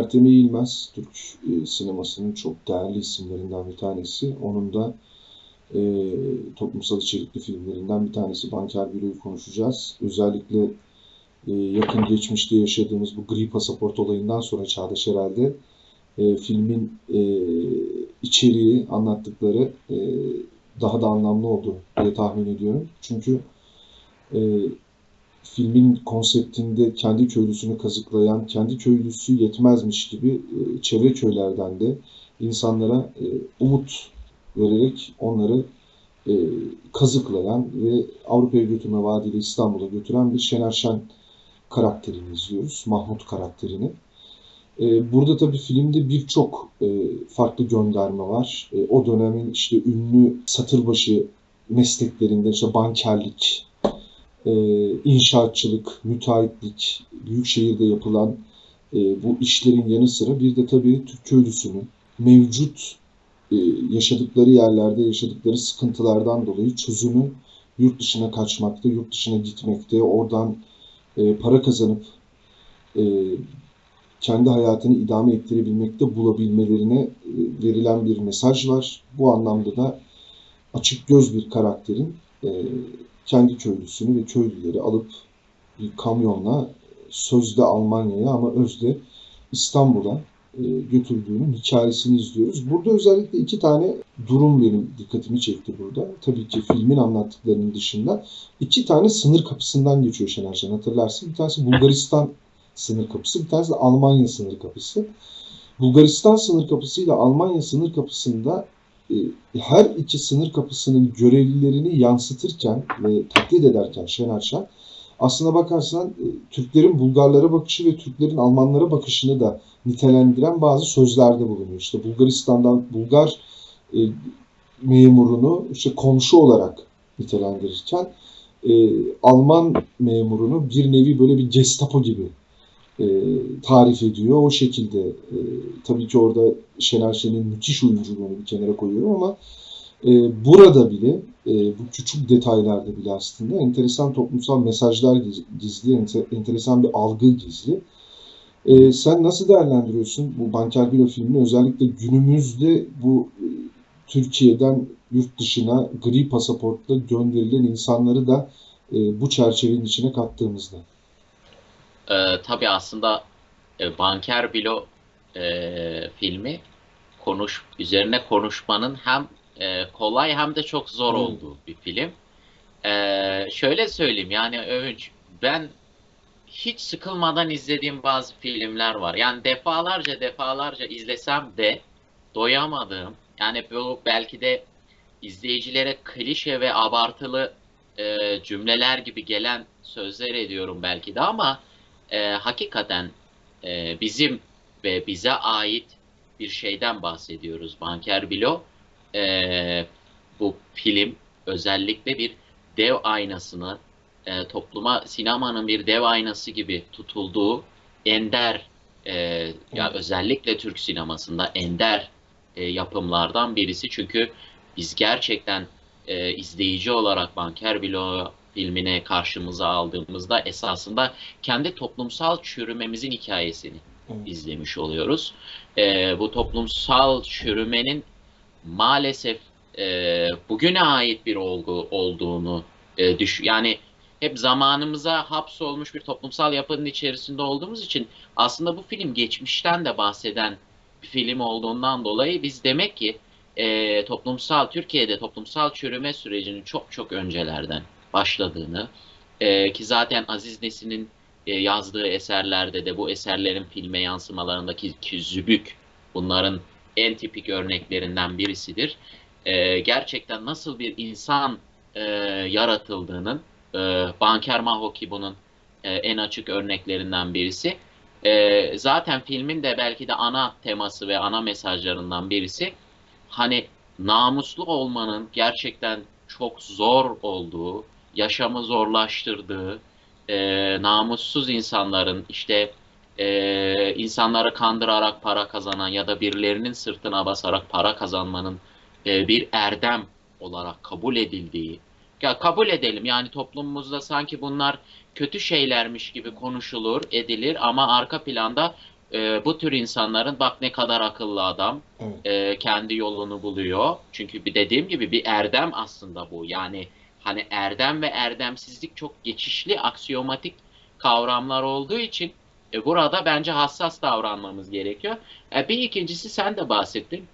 Ertem İlmez, Türk e, sinemasının çok değerli isimlerinden bir tanesi. Onun da e, toplumsal içerikli filmlerinden bir tanesi Banker Büro'yu konuşacağız. Özellikle e, yakın geçmişte yaşadığımız bu gri pasaport olayından sonra Çağdaş herhalde e, filmin e, içeriği, anlattıkları e, daha da anlamlı oldu diye tahmin ediyorum. Çünkü e, filmin konseptinde kendi köylüsünü kazıklayan, kendi köylüsü yetmezmiş gibi e, çevre köylerden de insanlara e, umut vererek onları e, kazıklayan ve Avrupa'ya götürme vaadiyle İstanbul'a götüren bir Şener Şen karakterini izliyoruz. Mahmut karakterini. Burada tabii filmde birçok farklı gönderme var. O dönemin işte ünlü satırbaşı mesleklerinden işte bankerlik, e, inşaatçılık, müteahhitlik, büyük şehirde yapılan e, bu işlerin yanı sıra bir de tabii Türk köylüsünün mevcut e, yaşadıkları yerlerde yaşadıkları sıkıntılardan dolayı çözümü yurt dışına kaçmakta, yurt dışına gitmekte, oradan e, para kazanıp kendi hayatını idame ettirebilmekte bulabilmelerine verilen bir mesaj var. Bu anlamda da açık göz bir karakterin kendi köylüsünü ve köylüleri alıp bir kamyonla sözde Almanya'ya ama özde İstanbul'a e, götürdüğünün hikayesini izliyoruz. Burada özellikle iki tane durum benim dikkatimi çekti burada. Tabii ki filmin anlattıklarının dışında iki tane sınır kapısından geçiyor Şener Şen hatırlarsın. Bir tanesi Bulgaristan sınır kapısı, bir tanesi de Almanya sınır kapısı. Bulgaristan sınır kapısı ile Almanya sınır kapısında e, her iki sınır kapısının görevlilerini yansıtırken ve taklit ederken Şener Şen aslına bakarsan e, Türklerin Bulgarlara bakışı ve Türklerin Almanlara bakışını da nitelendiren bazı sözlerde bulunuyor. İşte Bulgaristan'dan Bulgar e, memurunu işte komşu olarak nitelendirirken e, Alman memurunu bir nevi böyle bir Gestapo gibi e, tarif ediyor. O şekilde e, tabii ki orada Şener Şen'in müthiş oyunculuğunu bir kenara koyuyorum ama e, burada bile e, bu küçük detaylarda bile aslında enteresan toplumsal mesajlar gizli, enter, enteresan bir algı gizli. E, sen nasıl değerlendiriyorsun bu Banker Bilo filmini özellikle günümüzde bu e, Türkiye'den yurt dışına gri pasaportla gönderilen insanları da e, bu çerçevenin içine kattığımızda? Ee, tabii aslında e, Banker Bilo e, filmi konuş üzerine konuşmanın hem e, kolay hem de çok zor Hmm. olduğu bir film. Ee, şöyle söyleyeyim yani Övünç ben hiç sıkılmadan izlediğim bazı filmler var. Yani defalarca defalarca izlesem de doyamadığım yani bu belki de izleyicilere klişe ve abartılı e, cümleler gibi gelen sözler ediyorum belki de ama e, hakikaten e, bizim ve bize ait bir şeyden bahsediyoruz. Banker Bilo e, bu film özellikle bir dev aynasını e, topluma sinemanın bir dev aynası gibi tutulduğu ender e, ya özellikle Türk sinemasında ender e, yapımlardan birisi çünkü biz gerçekten e, izleyici olarak Banker Bilo filmine karşımıza aldığımızda esasında kendi toplumsal çürümemizin hikayesini izlemiş oluyoruz. E, bu toplumsal çürümenin maalesef e, bugüne ait bir olgu olduğunu e, düş yani hep zamanımıza hapsolmuş bir toplumsal yapının içerisinde olduğumuz için aslında bu film geçmişten de bahseden bir film olduğundan dolayı biz demek ki e, toplumsal Türkiye'de toplumsal çürüme sürecinin çok çok öncelerden başladığını e, ki zaten Aziz Nesin'in e, yazdığı eserlerde de bu eserlerin filme yansımalarındaki ki zübük bunların en tipik örneklerinden birisidir. E, gerçekten nasıl bir insan e, yaratıldığının e, Banker Mahoki bunun e, en açık örneklerinden birisi. E, zaten filmin de belki de ana teması ve ana mesajlarından birisi hani namuslu olmanın gerçekten çok zor olduğu, yaşamı zorlaştırdığı, e, namussuz insanların işte e, insanları kandırarak para kazanan ya da birilerinin sırtına basarak para kazanmanın e, bir erdem olarak kabul edildiği, ya kabul edelim yani toplumumuzda sanki bunlar kötü şeylermiş gibi konuşulur, edilir ama arka planda e, bu tür insanların bak ne kadar akıllı adam, Evet. e, kendi yolunu buluyor. Çünkü bir dediğim gibi bir erdem aslında bu. Yani hani erdem ve erdemsizlik çok geçişli, aksiyomatik kavramlar olduğu için e, burada bence hassas davranmamız gerekiyor. E, bir ikincisi sen de bahsettin.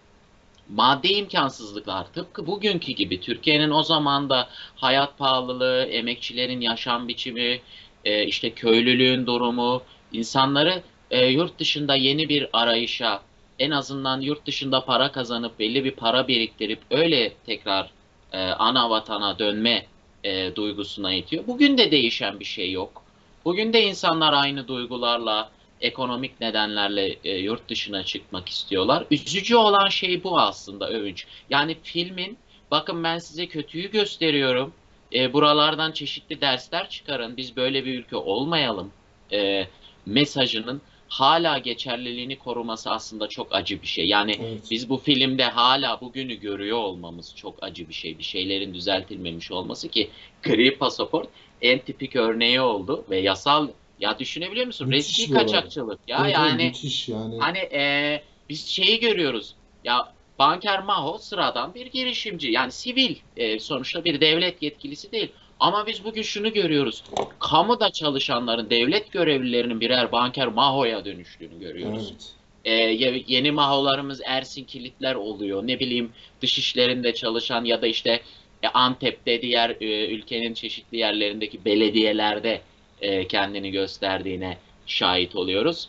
Maddi imkansızlıklar tıpkı bugünkü gibi Türkiye'nin o zaman da hayat pahalılığı, emekçilerin yaşam biçimi, e, işte köylülüğün durumu, insanları e, yurt dışında yeni bir arayışa, en azından yurt dışında para kazanıp belli bir para biriktirip öyle tekrar e, ana vatana dönme e, duygusuna itiyor. Bugün de değişen bir şey yok. Bugün de insanlar aynı duygularla, ekonomik nedenlerle e, yurt dışına çıkmak istiyorlar. Üzücü olan şey bu aslında Övünç. Yani filmin, bakın ben size kötüyü gösteriyorum. E, buralardan çeşitli dersler çıkarın. Biz böyle bir ülke olmayalım. E, mesajının hala geçerliliğini koruması aslında çok acı bir şey. Yani Evet. biz bu filmde hala bugünü görüyor olmamız çok acı bir şey. Bir şeylerin düzeltilmemiş olması ki gri pasaport en tipik örneği oldu ve yasal ya düşünebiliyor musun? Müthiş Resmi kaçakçılık. Ya evet, yani müthiş yani. hani e, biz şeyi görüyoruz. Ya Banker Maho sıradan bir girişimci. Yani sivil e, sonuçta bir devlet yetkilisi değil. Ama biz bugün şunu görüyoruz. Kamuda çalışanların, devlet görevlilerinin birer Banker Maho'ya dönüştüğünü görüyoruz. Evet. Ee, ye- yeni maholarımız Ersin Kilitler oluyor. Ne bileyim dış işlerinde çalışan ya da işte e, Antep'te diğer e, ülkenin çeşitli yerlerindeki belediyelerde e, kendini gösterdiğine şahit oluyoruz.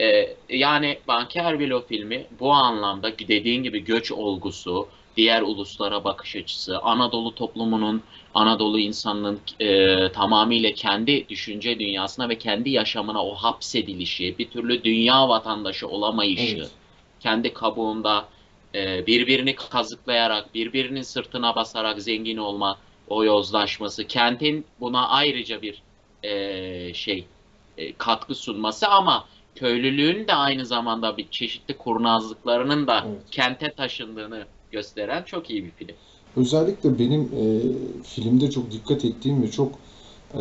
E, yani Banker Vilo filmi bu anlamda dediğin gibi göç olgusu, diğer uluslara bakış açısı, Anadolu toplumunun, Anadolu insanının e, tamamıyla kendi düşünce dünyasına ve kendi yaşamına o hapsedilişi, bir türlü dünya vatandaşı olamayışı, Evet. kendi kabuğunda e, birbirini kazıklayarak, birbirinin sırtına basarak zengin olma, o yozlaşması, kentin buna ayrıca bir e, şey e, katkı sunması ama köylülüğün de aynı zamanda bir çeşitli kurnazlıklarının da Evet. kente taşındığını gösteren çok iyi bir film. Özellikle benim e, filmde çok dikkat ettiğim ve çok e,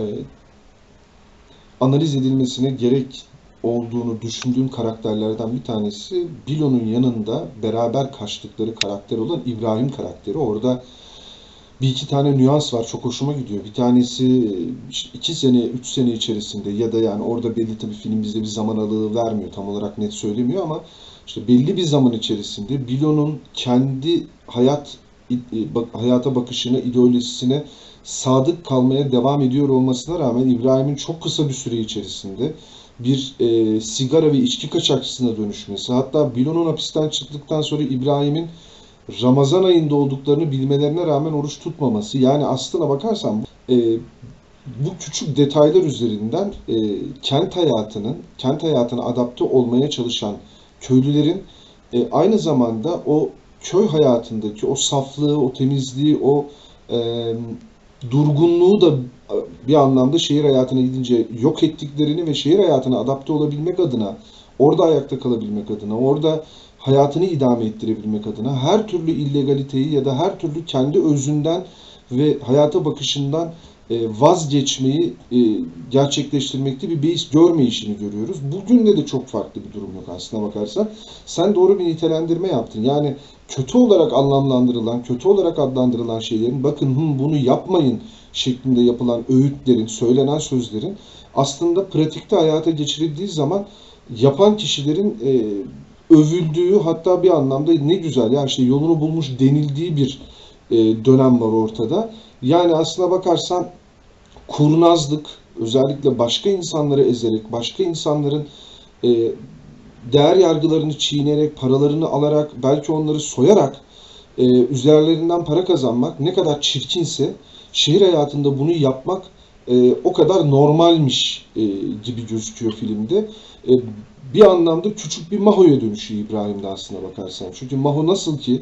analiz edilmesine gerek olduğunu düşündüğüm karakterlerden bir tanesi Bilo'nun yanında beraber kaçtıkları karakter olan İbrahim karakteri. Orada bir iki tane nüans var. Çok hoşuma gidiyor. Bir tanesi iki sene, üç sene içerisinde ya da yani orada belli tabii film bize bir zaman aralığı vermiyor. Tam olarak net söylemiyor ama işte belli bir zaman içerisinde Bilo'nun kendi hayat hayata bakışına, ideolojisine sadık kalmaya devam ediyor olmasına rağmen İbrahim'in çok kısa bir süre içerisinde bir e, sigara ve içki kaçakçısına dönüşmesi, hatta Bilo'nun hapisten çıktıktan sonra İbrahim'in Ramazan ayında olduklarını bilmelerine rağmen oruç tutmaması. Yani aslına bakarsan e, bu küçük detaylar üzerinden e, kent hayatının, kent hayatına adapte olmaya çalışan köylülerin e, aynı zamanda o köy hayatındaki o saflığı, o temizliği, o e, durgunluğu da e, bir anlamda şehir hayatına gidince yok ettiklerini ve şehir hayatına adapte olabilmek adına, orada ayakta kalabilmek adına, orada hayatını idame ettirebilmek adına her türlü illegaliteyi ya da her türlü kendi özünden ve hayata bakışından vazgeçmeyi e, gerçekleştirmekte bir beis görmeyişini görüyoruz. Bugün de çok farklı bir durum yok aslına bakarsan. Sen doğru bir nitelendirme yaptın. Yani kötü olarak anlamlandırılan, kötü olarak adlandırılan şeylerin bakın "Hı, bunu yapmayın şeklinde yapılan öğütlerin, söylenen sözlerin aslında pratikte hayata geçirildiği zaman yapan kişilerin e, övüldüğü hatta bir anlamda ne güzel ya işte yolunu bulmuş denildiği bir e, dönem var ortada. Yani aslına bakarsan kurnazlık, özellikle başka insanları ezerek, başka insanların e, değer yargılarını çiğneyerek, paralarını alarak, belki onları soyarak e, üzerlerinden para kazanmak ne kadar çirkinse şehir hayatında bunu yapmak e, o kadar normalmiş e, gibi gözüküyor filmde. E, bir anlamda küçük bir Maho'ya dönüşüyor İbrahim'de aslına bakarsan. Çünkü Maho nasıl ki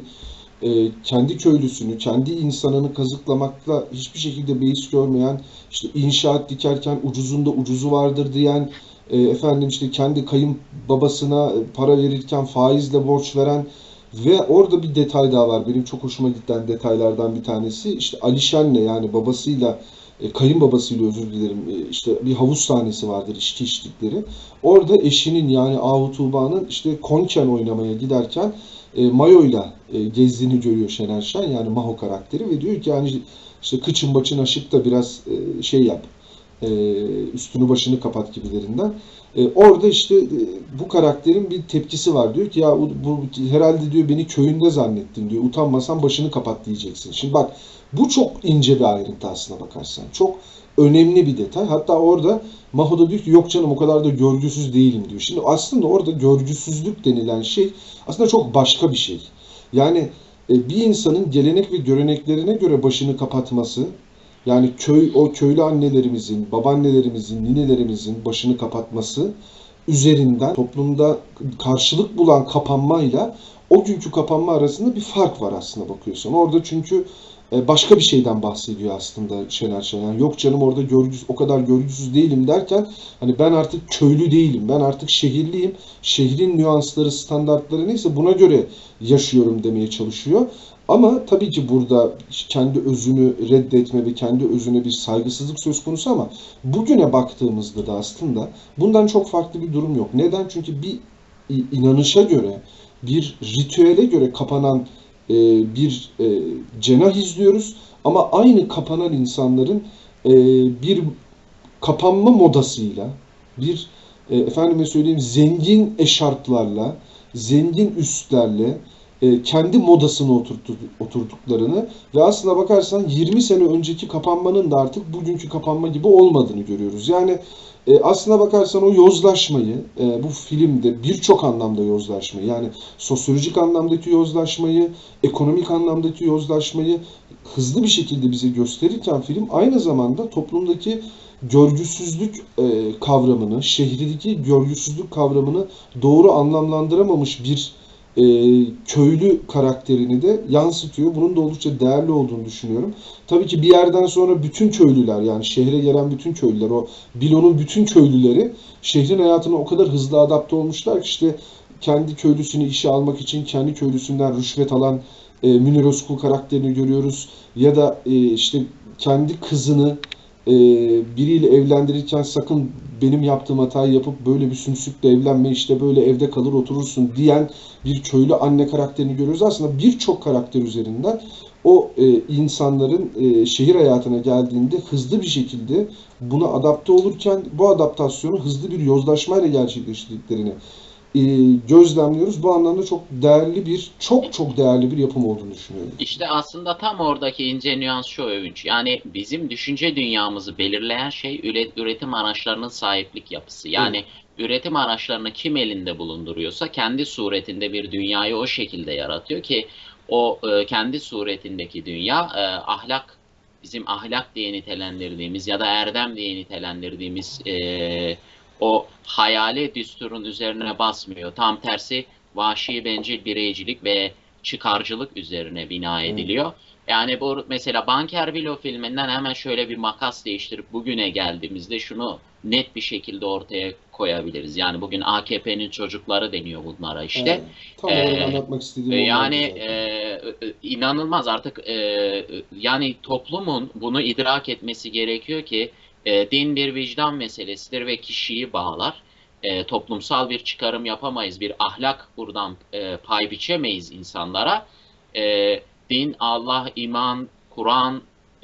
e, kendi köylüsünü, kendi insanını kazıklamakla hiçbir şekilde beis görmeyen, işte inşaat dikerken ucuzunda ucuzu vardır diyen, e, efendim işte kendi kayınbabasına e, para verirken faizle borç veren ve orada bir detay daha var. Benim çok hoşuma giden detaylardan bir tanesi. İşte Alişen'le yani babasıyla e, kayınbabasıyla özür dilerim e, işte bir havuz sahnesi vardır içki içtikleri. Orada eşinin yani Ahu Tuğba'nın işte konken oynamaya giderken e, mayoyla e, gezdiğini görüyor Şener Şen yani Maho karakteri ve diyor ki yani işte kıçın başın aşık da biraz e, şey yap e, üstünü başını kapat gibilerinden. E, orada işte e, bu karakterin bir tepkisi var. Diyor ki ya bu, bu herhalde diyor beni köyünde zannettin diyor. Utanmasan başını kapat diyeceksin. Şimdi bak bu çok ince bir ayrıntı aslına bakarsan. Çok önemli bir detay. Hatta orada Maho da diyor ki yok canım o kadar da görgüsüz değilim diyor. Şimdi aslında orada görgüsüzlük denilen şey aslında çok başka bir şey. Yani e, bir insanın gelenek ve göreneklerine göre başını kapatması, yani köy o köylü annelerimizin, babaannelerimizin, ninelerimizin başını kapatması üzerinden toplumda karşılık bulan kapanmayla o günkü kapanma arasında bir fark var aslında bakıyorsun. Orada çünkü başka bir şeyden bahsediyor aslında Şener Şen. Yani yok canım orada görgüsüz, o kadar görgüsüz değilim derken hani ben artık köylü değilim. Ben artık şehirliyim. Şehrin nüansları, standartları neyse buna göre yaşıyorum demeye çalışıyor. Ama tabii ki burada kendi özünü reddetme ve kendi özüne bir saygısızlık söz konusu ama bugüne baktığımızda da aslında bundan çok farklı bir durum yok. Neden? Çünkü bir inanışa göre, bir ritüele göre kapanan e, bir e, cenah izliyoruz. Ama aynı kapanan insanların e, bir kapanma modasıyla, bir efendime söyleyeyim zengin eşarplarla, zengin üstlerle, kendi modasını oturttu, oturduklarını ve aslına bakarsan 20 sene önceki kapanmanın da artık bugünkü kapanma gibi olmadığını görüyoruz. Yani e, aslına bakarsan o yozlaşmayı e, bu filmde birçok anlamda yozlaşmayı yani sosyolojik anlamdaki yozlaşmayı, ekonomik anlamdaki yozlaşmayı hızlı bir şekilde bize gösterirken film aynı zamanda toplumdaki görgüsüzlük e, kavramını, şehirdeki görgüsüzlük kavramını doğru anlamlandıramamış bir e, köylü karakterini de yansıtıyor. Bunun da oldukça değerli olduğunu düşünüyorum. Tabii ki bir yerden sonra bütün köylüler yani şehre gelen bütün köylüler o Bilo'nun bütün köylüleri şehrin hayatına o kadar hızlı adapte olmuşlar ki işte kendi köylüsünü işe almak için kendi köylüsünden rüşvet alan e, Münir Özkul karakterini görüyoruz. Ya da e, işte kendi kızını e, biriyle evlendirirken sakın benim yaptığım hatayı yapıp böyle bir sümsükle evlenme işte böyle evde kalır oturursun diyen bir köylü anne karakterini görüyoruz. Aslında birçok karakter üzerinden o e, insanların e, şehir hayatına geldiğinde hızlı bir şekilde buna adapte olurken bu adaptasyonu hızlı bir yozlaşmayla gerçekleştirdiklerini gözlemliyoruz. Bu anlamda çok değerli bir, çok çok değerli bir yapım olduğunu düşünüyorum. İşte aslında tam oradaki ince nüans şu övünç. Yani bizim düşünce dünyamızı belirleyen şey üretim araçlarının sahiplik yapısı. Yani evet. üretim araçlarını kim elinde bulunduruyorsa kendi suretinde bir dünyayı o şekilde yaratıyor ki o e, kendi suretindeki dünya e, ahlak bizim ahlak diye nitelendirdiğimiz ya da erdem diye nitelendirdiğimiz e, o hayali düsturun üzerine basmıyor. Tam tersi vahşi bencil bireycilik ve çıkarcılık üzerine bina ediliyor. Hmm. Yani bu mesela Banker Bilo filminden hemen şöyle bir makas değiştirip bugüne geldiğimizde şunu net bir şekilde ortaya koyabiliriz. Yani bugün AKP'nin çocukları deniyor bunlara işte. Evet, tam ee, anlatmak istediğim e, Yani e, inanılmaz artık e, yani toplumun bunu idrak etmesi gerekiyor ki e, din bir vicdan meselesidir ve kişiyi bağlar. E, toplumsal bir çıkarım yapamayız, bir ahlak buradan e, pay biçemeyiz insanlara. E, din, Allah, iman, Kur'an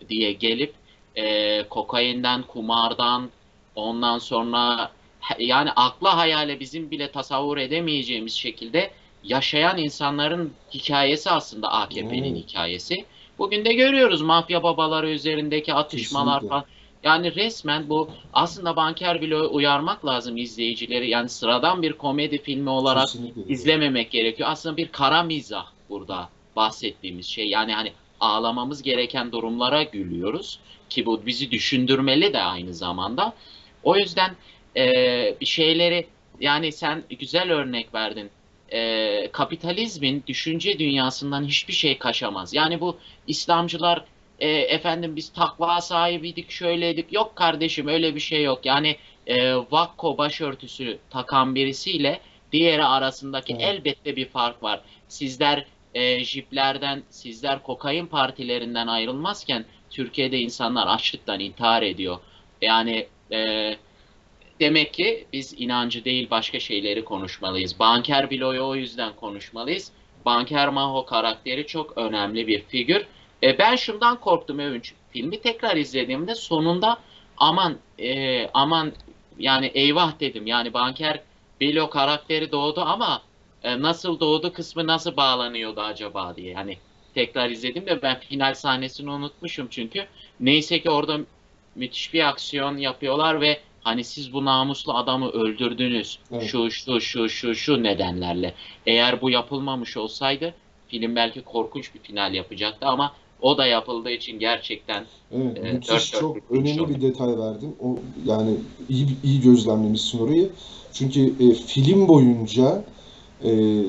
diye gelip e, kokainden, kumardan, ondan sonra yani akla hayale bizim bile tasavvur edemeyeceğimiz şekilde yaşayan insanların hikayesi aslında AKP'nin hmm. hikayesi. Bugün de görüyoruz mafya babaları üzerindeki atışmalar Kesinlikle. falan. Yani resmen bu aslında banker bile uyarmak lazım izleyicileri. Yani sıradan bir komedi filmi olarak Kesinlikle. izlememek gerekiyor. Aslında bir kara mizah burada bahsettiğimiz şey. Yani hani ağlamamız gereken durumlara gülüyoruz ki bu bizi düşündürmeli de aynı zamanda. O yüzden e, bir şeyleri yani sen güzel örnek verdin. E, kapitalizmin düşünce dünyasından hiçbir şey kaçamaz. Yani bu İslamcılar e, efendim biz takva sahibiydik şöyleydik. Yok kardeşim öyle bir şey yok. Yani e, vakko başörtüsü takan birisiyle diğeri arasındaki evet. elbette bir fark var. Sizler e, jiplerden sizler kokain partilerinden ayrılmazken Türkiye'de insanlar açlıktan intihar ediyor. Yani e, demek ki biz inancı değil başka şeyleri konuşmalıyız. Banker Bilo'yu o yüzden konuşmalıyız. Banker Maho karakteri çok önemli bir figür. E, ben şundan korktum Övünç. Filmi tekrar izlediğimde sonunda aman e, aman yani eyvah dedim. Yani Banker Bilo karakteri doğdu ama e, nasıl doğdu kısmı nasıl bağlanıyordu acaba diye. Hani tekrar izledim de ben final sahnesini unutmuşum çünkü. Neyse ki orada müthiş bir aksiyon yapıyorlar ve hani siz bu namuslu adamı öldürdünüz. Evet. Şu şu şu şu şu nedenlerle. Eğer bu yapılmamış olsaydı film belki korkunç bir final yapacaktı ama o da yapıldığı için gerçekten Evet, Evet, müthiş dört çok dörtlük bir önemli şey bir detay verdin. O yani iyi iyi gözlemlemişsin orayı. Çünkü e, film boyunca e,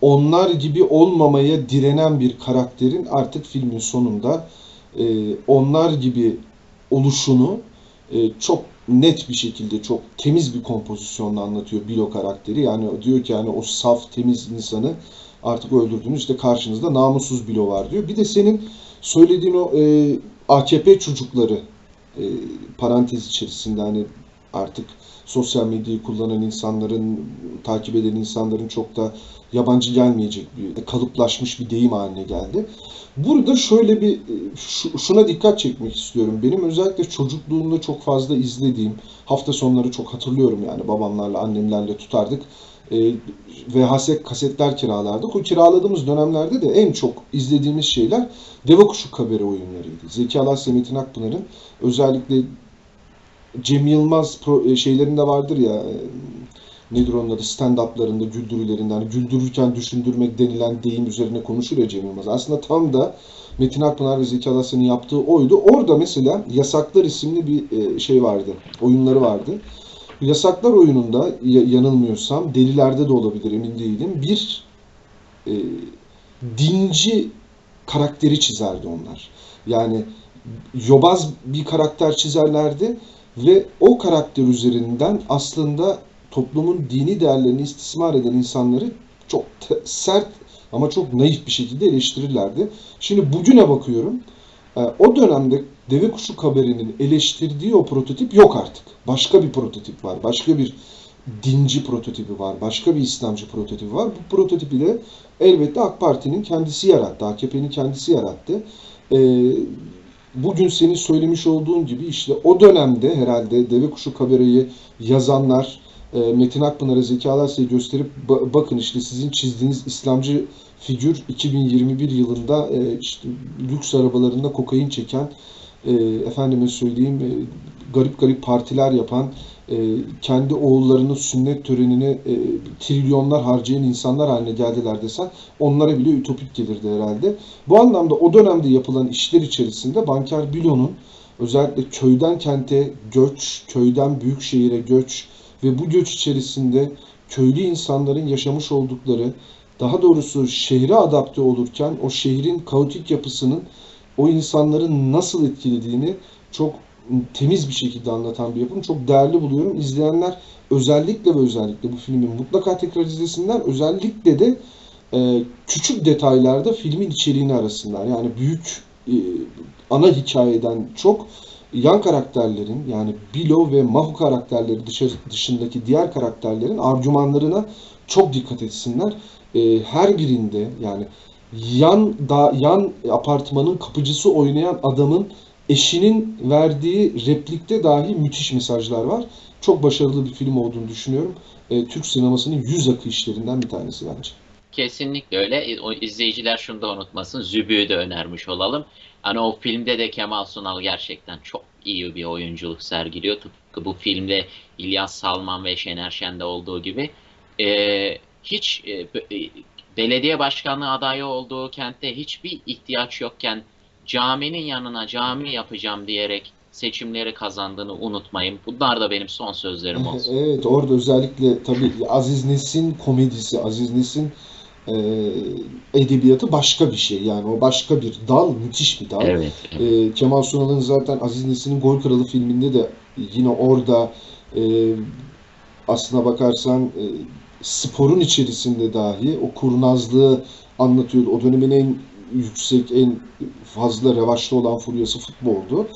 onlar gibi olmamaya direnen bir karakterin artık filmin sonunda e, onlar gibi oluşunu e, çok net bir şekilde çok temiz bir kompozisyonla anlatıyor Bilo karakteri. Yani diyor ki yani o saf temiz insanı artık öldürdünüz işte karşınızda namussuz Bilo var diyor. Bir de senin söylediğin o e, AKP çocukları e, parantez içerisinde hani artık sosyal medyayı kullanan insanların, takip eden insanların çok da yabancı gelmeyecek bir kalıplaşmış bir deyim haline geldi. Burada şöyle bir e, şu- şuna dikkat çekmek istiyorum. Benim özellikle çocukluğumda çok fazla izlediğim hafta sonları çok hatırlıyorum yani babamlarla annemlerle tutardık. E, VHS kasetler kiralardık. O kiraladığımız dönemlerde de en çok izlediğimiz şeyler Deve Kuşu Kabare oyunlarıydı. Zeki Alasya Metin Akpınar'ın özellikle Cem Yılmaz pro, e, şeylerinde vardır ya e, nedir onun adı stand-up'larında güldürülerinde hani güldürürken düşündürmek denilen deyim üzerine konuşur ya Cem Yılmaz. Aslında tam da Metin Akpınar ve Zeki Alasya'nın yaptığı oydu. Orada mesela Yasaklar isimli bir şey vardı. Oyunları vardı. Yasaklar oyununda ya- yanılmıyorsam delilerde de olabilir emin değilim. Bir e, dinci karakteri çizerdi onlar. Yani yobaz bir karakter çizerlerdi ve o karakter üzerinden aslında toplumun dini değerlerini istismar eden insanları çok sert ama çok naif bir şekilde eleştirirlerdi. Şimdi bugüne bakıyorum. e, O dönemde Deve Kuşu Kaberi'nin eleştirdiği o prototip yok artık. Başka bir prototip var. Başka bir dinci prototipi var. Başka bir İslamcı prototipi var. Bu prototipi de elbette AK Parti'nin kendisi yarattı. AKP'nin kendisi yarattı. E, bugün senin söylemiş olduğun gibi işte o dönemde herhalde Deve Kuşu Kabere'yi yazanlar e, Metin Akpınar'a Zeki Alasya'yı gösterip "Ba- bakın işte sizin çizdiğiniz İslamcı figür 2021 yılında e, işte lüks arabalarında kokain çeken e, efendime söyleyeyim e, garip garip partiler yapan e, kendi oğullarının sünnet törenine e, trilyonlar harcayan insanlar haline geldiler desen onlara bile ütopik gelirdi herhalde. Bu anlamda o dönemde yapılan işler içerisinde Banker Bilo'nun özellikle köyden kente göç, köyden büyük şehire göç ve bu göç içerisinde köylü insanların yaşamış oldukları, daha doğrusu şehre adapte olurken o şehrin kaotik yapısının o insanların nasıl etkilediğini çok temiz bir şekilde anlatan bir yapım. Çok değerli buluyorum. İzleyenler özellikle ve özellikle bu filmi mutlaka tekrar izlesinler. Özellikle de e, küçük detaylarda filmin içeriğini arasınlar. Yani büyük e, ana hikayeden çok yan karakterlerin yani Bilo ve Mahu karakterleri dışındaki diğer karakterlerin argümanlarına çok dikkat etsinler. E, her birinde yani yan da yan apartmanın kapıcısı oynayan adamın eşinin verdiği replikte dahi müthiş mesajlar var. Çok başarılı bir film olduğunu düşünüyorum. E, Türk sinemasının yüz akı işlerinden bir tanesi bence. Kesinlikle öyle. O izleyiciler şunu da unutmasın. Zübüğü de önermiş olalım. Hani o filmde de Kemal Sunal gerçekten çok iyi bir oyunculuk sergiliyor. Tıpkı bu filmde İlyas Salman ve Şener Şen'de olduğu gibi. Ee, hiç e, e, belediye başkanlığı adayı olduğu kentte hiçbir ihtiyaç yokken caminin yanına cami yapacağım diyerek seçimleri kazandığını unutmayın. Bunlar da benim son sözlerim olsun. Evet, orada özellikle tabii Aziz Nesin komedisi, Aziz Nesin e, edebiyatı başka bir şey. Yani o başka bir dal, müthiş bir dal. Evet. E, Kemal Sunal'ın zaten Aziz Nesin'in Gol Kralı filminde de yine orada e, aslına bakarsan e, sporun içerisinde dahi o kurnazlığı anlatıyordu. O dönemin en yüksek, en fazla revaçta olan furyası futboldu.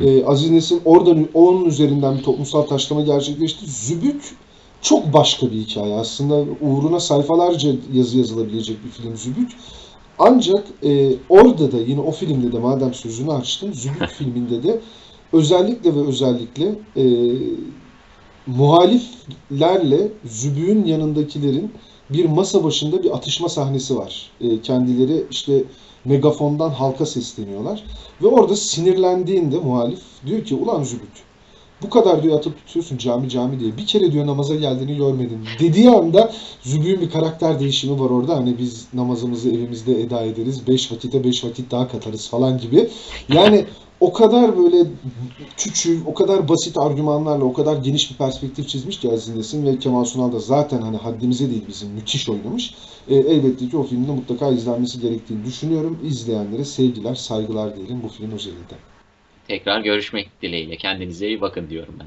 Ee, Aziz Nesin oradan onun üzerinden bir toplumsal taşlama gerçekleşti. Zübük çok başka bir hikaye. Aslında uğruna sayfalarca yazı yazılabilecek bir film Zübük. Ancak e, orada da yine o filmde de madem sözünü açtım, Zübük filminde de özellikle ve özellikle e, muhaliflerle Zübük'ün yanındakilerin bir masa başında bir atışma sahnesi var. E, kendileri işte megafondan halka sesleniyorlar. Ve orada sinirlendiğinde muhalif diyor ki ulan Zübük bu kadar diyor atıp tutuyorsun cami cami diye. Bir kere diyor namaza geldiğini görmedim. Dediği anda Zübük'ün bir karakter değişimi var orada. Hani biz namazımızı evimizde eda ederiz. Beş vakite beş vakit daha katarız falan gibi. Yani o kadar böyle küçük, o kadar basit argümanlarla, o kadar geniş bir perspektif çizmiş ki Aziz Nesin ve Kemal Sunal da zaten hani haddimize değil bizim müthiş oynamış. E, elbette ki o filmin de mutlaka izlenmesi gerektiğini düşünüyorum. İzleyenlere sevgiler, saygılar diyelim bu film özelinde. Tekrar görüşmek dileğiyle. Kendinize iyi bakın diyorum ben.